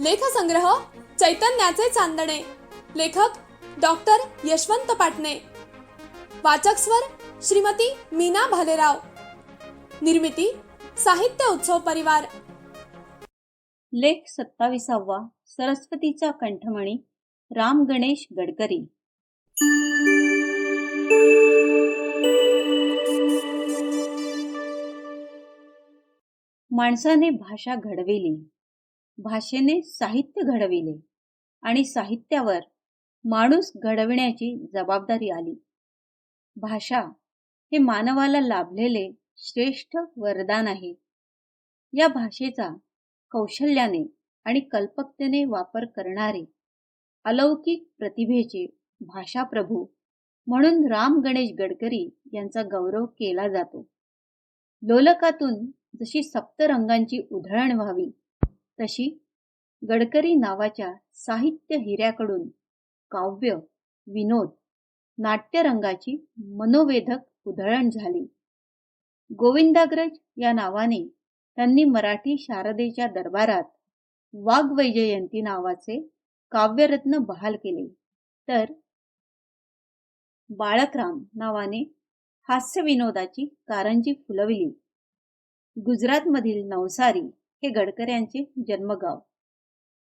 लेखसंग्रह चैतन्याचे चांदणे. लेखक डॉक्टर यशवंत पाटणे. वाचक स्वर श्रीमती मीना भालेराव. निर्मिती साहित्य उत्सव परिवार. लेख सत्ताविसावा सरस्वतीचा कंठमणी राम गणेश गडकरी. माणसाने भाषा घडविली. भाषेने साहित्य घडविले आणि साहित्यावर माणूस घडविण्याची जबाबदारी आली. भाषा हे मानवाला लाभलेले श्रेष्ठ वरदान आहे. या भाषेचा कौशल्याने आणि कल्पकतेने वापर करणारे अलौकिक प्रतिभेचे भाषाप्रभू म्हणून राम गणेश गडकरी यांचा गौरव केला जातो. लोलकातून जशी सप्तरंगांची उधळण व्हावी तशी गडकरी नावाच्या साहित्य हिऱ्याकडून काव्य विनोद नाट्यरंगाची मनोवेधक उधळण झाली. गोविंदाग्रज या नावाने त्यांनी मराठी शारदेच्या दरबारात वाग्वैजयंती नावाचे काव्यरत्न बहाल केले. तर बाळकराम नावाने हास्यविनोदाची कारंजी फुलविली. गुजरातमधील नवसारी हे गडकऱ्यांचे जन्मगाव.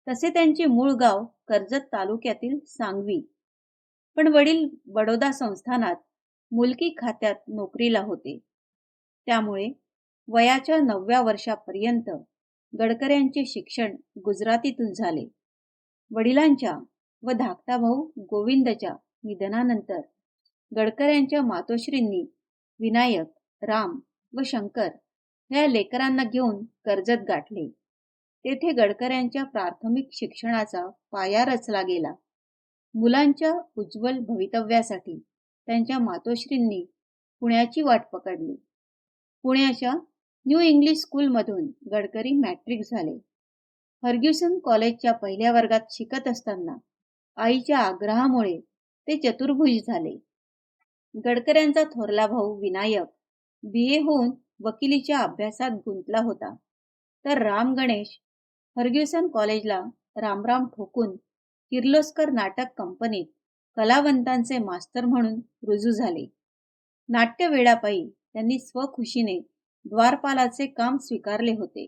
तसे त्यांचे मूळ गाव कर्जत तालुक्यातील सांगवी. पण वडील बडोदा संस्थानात मुलकी खात्यात नोकरीला होते. त्यामुळे वयाच्या नवव्या वर्षापर्यंत गडकऱ्यांचे शिक्षण गुजरातीतून झाले. वडिलांच्या व धाकटा भाऊ गोविंदच्या निधनानंतर गडकऱ्यांच्या मातोश्रींनी विनायक राम व शंकर ह्या लेकरांना घेऊन कर्जत गाठले. तेथे गडकऱ्यांच्या प्राथमिक शिक्षणाचा पाया रचला गेला. मुलांच्या उज्ज्वल भवितव्यासाठी त्यांच्या मातोश्रींनी पुण्याची वाट पकडली. पुण्याच्या न्यू इंग्लिश स्कूलमधून गडकरी मॅट्रिक झाले. फर्ग्युसन कॉलेजच्या पहिल्या वर्गात शिकत असताना आईच्या आग्रहामुळे ते चतुर्भुज झाले. गडकऱ्यांचा थोरला भाऊ विनायक बी ए होऊन वकिलीच्या अभ्यासात गुंतला होता. तर राम गणेश फर्ग्युसन कॉलेजला रामराम ठोकून किर्लोस्कर नाटक कंपनीत कलावंतांचे मास्तर म्हणून रुजू झाले. नाट्य वेळापायी त्यांनी स्वखुशीने द्वारपालाचे काम स्वीकारले होते.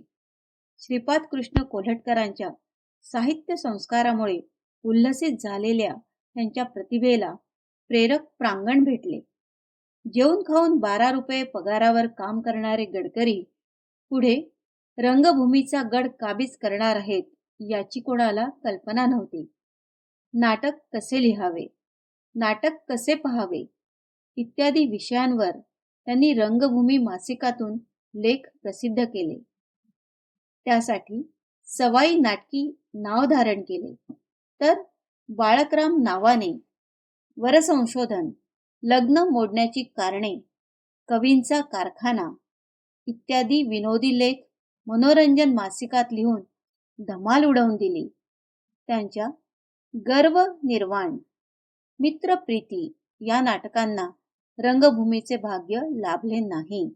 श्रीपाद कृष्ण कोल्हटकरांच्या साहित्य संस्कारामुळे उल्हसित झालेल्या त्यांच्या प्रतिभेला प्रेरक प्रांगण भेटले. जेवून खाऊन बारा रुपये पगारावर काम करणारे गडकरी पुढे रंगभूमीचा गड काबीज करणार आहेत याची कोणाला कल्पना नव्हती. नाटक कसे लिहावे? नाटक कसे पहावे? इत्यादी विषयांवर त्यांनी रंगभूमी मासिकातून लेख प्रसिद्ध केले. त्यासाठी सवाई नाटकी नाव धारण केले. तर बाळकराम नावाने वरसंशोधन लग्न मोडण्याची कारणे कवींचा कारखाना इत्यादी विनोदी लेख मनोरंजन मासिकात लिहून धमाल उडवून दिली. त्यांच्या गर्व निर्वाण मित्रप्रीती या नाटकांना रंगभूमीचे भाग्य लाभले नाही.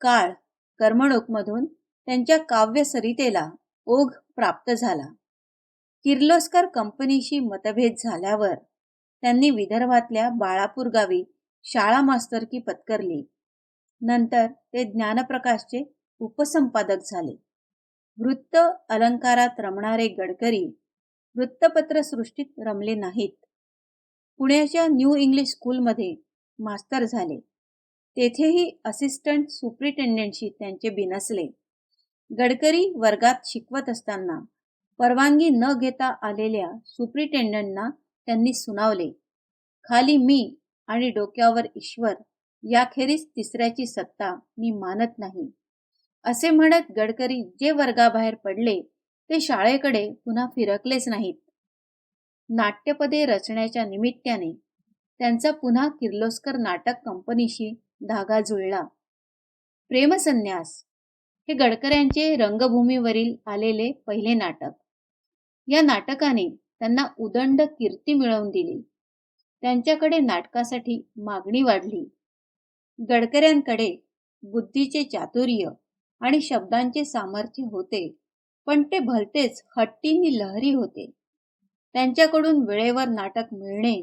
काळ कर्मणूकमधून त्यांच्या काव्यसरितेला ओघ प्राप्त झाला. किर्लोस्कर कंपनीशी मतभेद झाल्यावर त्यांनी विदर्भातल्या बाळापूर गावी शाळा मास्तरकी पत्करली. नंतर ते ज्ञानप्रकाशचे उपसंपादक झाले. वृत्त अलंकारात रमणारे गडकरी वृत्तपत्र सृष्टीत रमले नाहीत. पुण्याच्या न्यू इंग्लिश स्कूलमध्ये मास्तर झाले. तेथेही असिस्टंट सुप्रिटेंडेंटशी त्यांचे बिनसले. गडकरी वर्गात शिकवत असताना परवानगी न घेता आलेल्या सुप्रिटेंडंटना त्यांनी सुनावले. खाली मी आणि डोक्यावर ईश्वर याखेरीज तिसऱ्याची सत्ता मी मानत नाही. असे म्हणत गडकरी जे वर्गाबाहेर पडले ते शाळेकडे पुन्हा फिरकलेच नाहीत. नाट्यपदे रचण्याच्या निमित्ताने त्यांचा पुन्हा किर्लोस्कर नाटक कंपनीशी धागा जुळला. प्रेमसन्यास हे गडकऱ्यांचे रंगभूमीवरील आलेले पहिले नाटक. या नाटकाने त्यांना उदंड कीर्ती मिळवून दिली. त्यांच्याकडे नाटकासाठी मागणी वाढली. गडकऱ्यांकडे बुद्धीचे चातुर्य आणि शब्दांचे सामर्थ्य होते पण ते भलतेच हट्टीनी लहरी होते. त्यांच्याकडून वेळेवर नाटक मिळणे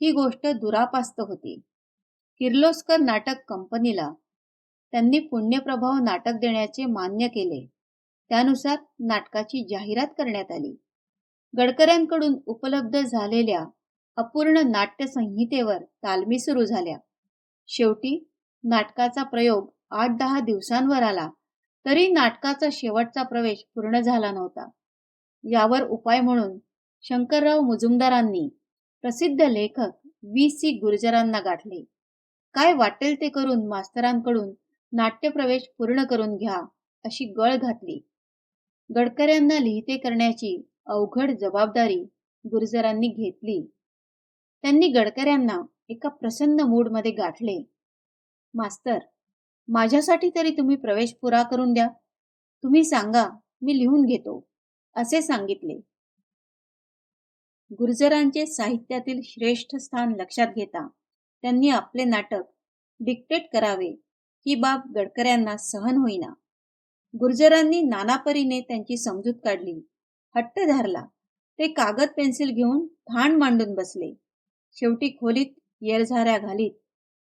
ही गोष्ट दुरापास्त होती. किर्लोस्कर नाटक कंपनीला त्यांनी पुण्यप्रभाव नाटक देण्याचे मान्य केले. त्यानुसार नाटकाची जाहिरात करण्यात आली. गडकऱ्यांकडून उपलब्ध झालेल्या अपूर्ण नाट्यसंहितेवर तालमी सुरू झाल्या. शेवटी नाटकाचा प्रयोग आठ दहा दिवसांवर आला तरी नाटकाचा शेवटचा प्रवेश पूर्ण झाला नव्हता. यावर उपाय म्हणून शंकरराव मुजुमदारांनी प्रसिद्ध लेखक व्ही. सी. गुर्जरांना गाठले. काय वाटेल ते करून मास्तरांकडून नाट्यप्रवेश पूर्ण करून घ्या अशी गळ घातली. गडकऱ्यांना लिहिते करण्याची अवघड जबाबदारी गुर्जरांनी घेतली. त्यांनी गडकऱ्यांना एका प्रसन्न मूडमध्ये गाठले. मास्तर माझ्यासाठी तरी तुम्ही प्रवेश पुरा करून द्या. तुम्ही सांगा मी लिहून घेतो असे सांगितले. गुर्जरांचे साहित्यातील श्रेष्ठ स्थान लक्षात घेता त्यांनी आपले नाटक डिक्टेट करावे ही बाब गडकऱ्यांना सहन होईना. गुर्जरांनी नानापरीने त्यांची समजूत काढली. हट्ट धरला. ते कागद पेन्सिल घेऊन ठाण मांडून बसले. शेवटी खोलीत येरझाऱ्या घालीत.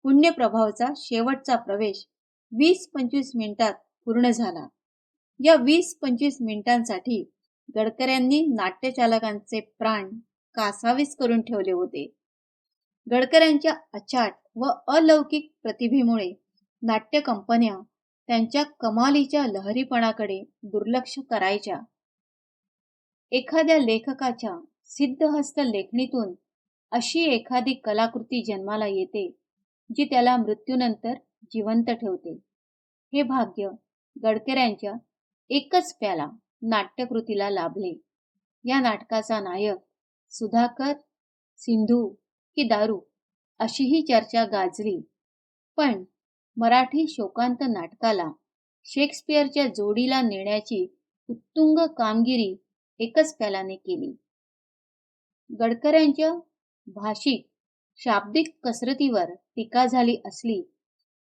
पुण्यप्रभावचा शेवटचा प्रवेश वीस पंचवीस मिनिटात पूर्ण झाला. या वीस पंचवीस मिनिटांसाठी गडकऱ्यांनी नाट्यचालकांचे प्राण कासावीस करून ठेवले होते. गडकऱ्यांच्या अचाट व अलौकिक प्रतिभेमुळे नाट्य कंपन्या त्यांच्या कमालीच्या लहरीपणाकडे दुर्लक्ष करायच्या. एखाद्या लेखकाच्या सिद्धहस्त लेखणीतून अशी एखादी कलाकृती जन्माला येते जी त्याला मृत्यूनंतर जिवंत ठेवते. हे भाग्य गडकऱ्यांच्या एकच प्याला नाट्यकृतीला लाभले. या नाटकाचा नायक सुधाकर सिंधू की दारू अशीही चर्चा गाजली. पण मराठी शोकांत नाटकाला शेक्सपियरच्या जोडीला नेण्याची उत्तुंग कामगिरी एकच प्यालाने केली. गडकऱ्यांच्या भाषिक शाब्दिक कसरतीवर टीका झाली असली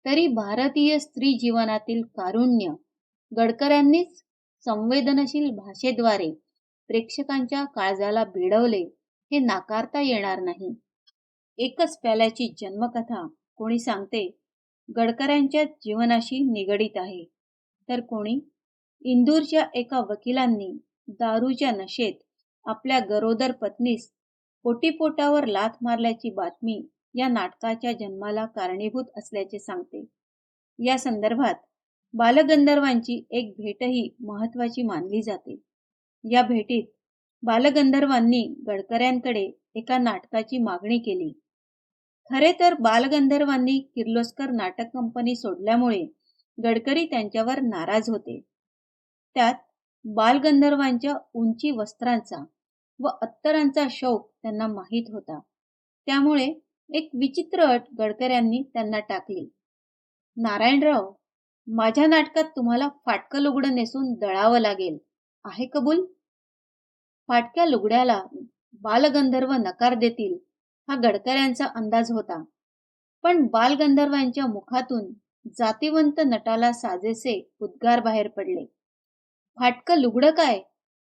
तरी भारतीय स्त्री जीवनातील कारुण्य गडकऱ्यांनीच संवेदनशील भाषेद्वारे प्रेक्षकांच्या काळजाला भिडवले हे नाकारता येणार नाही. एकच प्याल्याची जन्मकथा कोणी सांगते? गडकऱ्यांच्या जीवनाशी निगडीत आहे. तर कोणी? इंदूरच्या एका वकिलांनी दारूच्या नशेत आपल्या गरोदर पत्नीस पोटीपोटावर लाथ मारल्याची बातमी या नाटकाच्या जन्माला कारणीभूत असल्याचे सांगते. या संदर्भात बालगंधर्वांची एक भेटही महत्वाची मानली जाते. या भेटीत बालगंधर्वांनी गडकऱ्यांकडे एका नाटकाची मागणी केली. खरे तर बालगंधर्वांनी किर्लोस्कर नाटक कंपनी सोडल्यामुळे गडकरी त्यांच्यावर नाराज होते. त्यात बालगंधर्वांच्या उंची वस्त्रांचा व अत्तरांचा शौक त्यांना माहीत होता. त्यामुळे एक विचित्र अट गडकऱ्यांनी त्यांना टाकली. नारायणराव माझ्या नाटकात तुम्हाला फाटकं लुगडं नेसून दळावं लागेल. आहे कबूल? फाटक्या लुगड्याला बालगंधर्व नकार देतील हा गडकऱ्यांचा अंदाज होता. पण बालगंधर्वांच्या मुखातून जातीवंत नटाला साजेसे उद्गार बाहेर पडले. फाटकं लुगडं काय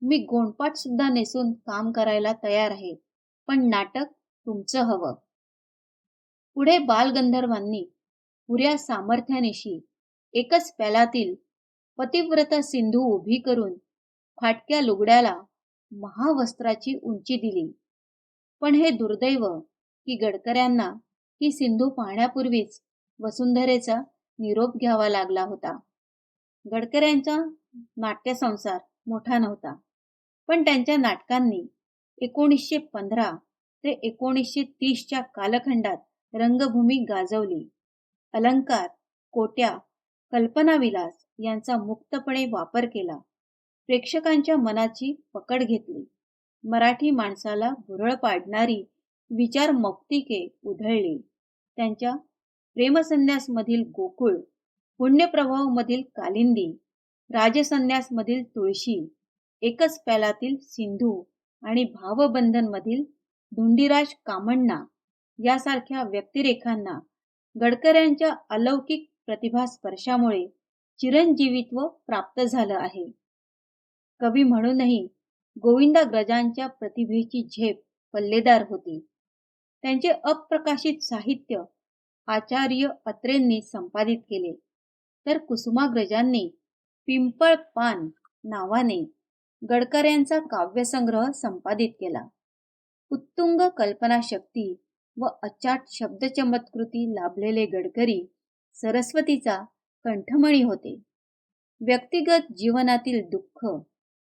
मी गोंडपाट सुद्धा नेसून काम करायला तयार आहे. पण नाटक तुमचं हवं. पुढे बालगंधर्वांनी पुऱ्या सामर्थ्यानिशी एकच पॅलातील पतिव्रता सिंधू उभी करून फाटक्या लुगड्याला महावस्त्राची उंची दिली. पण हे दुर्दैव की गडकऱ्यांना ही सिंधू पाहण्यापूर्वीच वसुंधरेचा निरोप घ्यावा लागला होता. गडकऱ्यांचा नाट्यसंसार मोठा नव्हता. पण त्यांच्या नाटकांनी एकोणीसशे पंधरा ते एकोणीसशे तीसच्या कालखंडात रंगभूमी गाजवली. अलंकार कोट्या कल्पनाविलास यांचा मुक्तपणे वापर केला. प्रेक्षकांच्या मनाची पकड घेतली. मराठी माणसाला भुरळ पाडणारी विचार मौक्तिके उधळली. त्यांच्या प्रेमसंन्यासमधील गोकुळ पुण्यप्रभावमधील कालिंदी राजसन्यासमधील तुळशी एकच प्यालातील सिंधू आणि भावबंधनमधील धुंडीराज कामण्णा यासारख्या व्यक्तिरेखांना गडकऱ्यांच्या अलौकिक प्रतिभा स्पर्शामुळे चिरंजीवित्व प्राप्त झालं आहे. कवी म्हणूनही गोविंदाग्रजांच्या प्रतिभेची झेप पल्लेदार होती. त्यांचे अप्रकाशित साहित्य आचार्य अत्रेंनी संपादित केले. तर कुसुमाग्रजांनी पिंपळ पान नावाने गडकऱ्यांचा काव्यसंग्रह संपादित केला. उत्तुंग कल्पनाशक्ती व अचाट शब्दचमत्कृती लाभलेले गडकरी सरस्वतीचा कंठमणी होते. व्यक्तिगत जीवनातील दुःख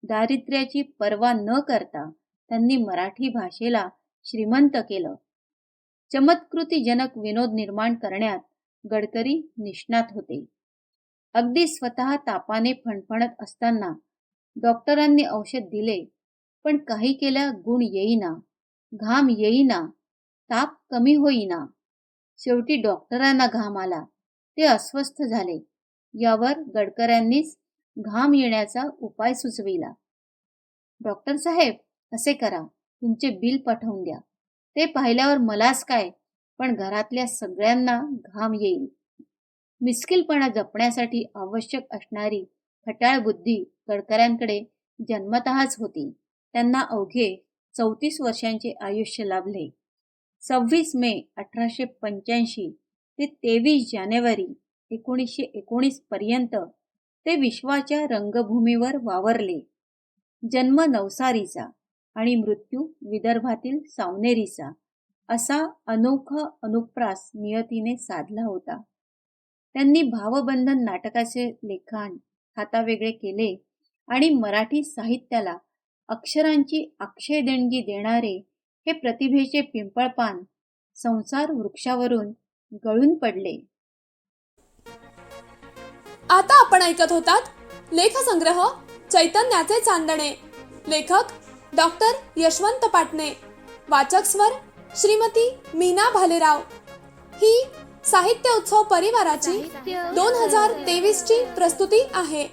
दारिद्र्याची पर्वा न करता त्यांनी मराठी भाषेला श्रीमंत केलं. चमत्कृतीजनक विनोद निर्माण करण्यात गडकरी निष्णात होते. अगदी स्वतः तापाने फणफणत असताना डॉक्टरांनी औषध दिले पण काही केल्या गुण येईना घाम येईना ताप कमी होईना. शेवटी डॉक्टरांना घाम आला ते अस्वस्थ झाले. यावर गडकऱ्यांनीच घाम येण्याचा उपाय सुचविला. डॉक्टर साहेब असे करा तुमचे बिल पाठवून द्या. ते पाहिल्यावर मलाच काय पण घरातल्या सगळ्यांना घाम येईल. मिस्किलपणा जपण्यासाठी आवश्यक असणारी खटाळ बुद्धी गडकऱ्यांकडे जन्मतःच होती. त्यांना अवघे चौतीस वर्षांचे आयुष्य लाभले. सव्वीस मे अठराशे पंच्याऐंशी ते तेवीस जानेवारी एकोणीसशे एकोणीस पर्यंत ते विश्वाच्या रंगभूमीवर वावरले. जन्म नवसारीचा आणि मृत्यू विदर्भातील सावनेरीचा असा अनोखा अनुप्रास नियतीने साधला होता. त्यांनी भावबंधन नाटकाचे लेखन हातावेगळे केले आणि मराठी साहित्याला अक्षरांची अक्षय देणगी देणारे हे प्रतिभेचे पिंपळपान संसार वृक्षावरून गळून पडले. आता आपण ऐकत होतात लेखसंग्रह चैतन्याचे चांदणे. लेखक डॉक्टर यशवंत पाटणे. वाचक स्वर श्रीमती मीना भालेराव. ही साहित्य उत्सव परिवाराची दोन हजार तेवीस ची प्रस्तुती आहे.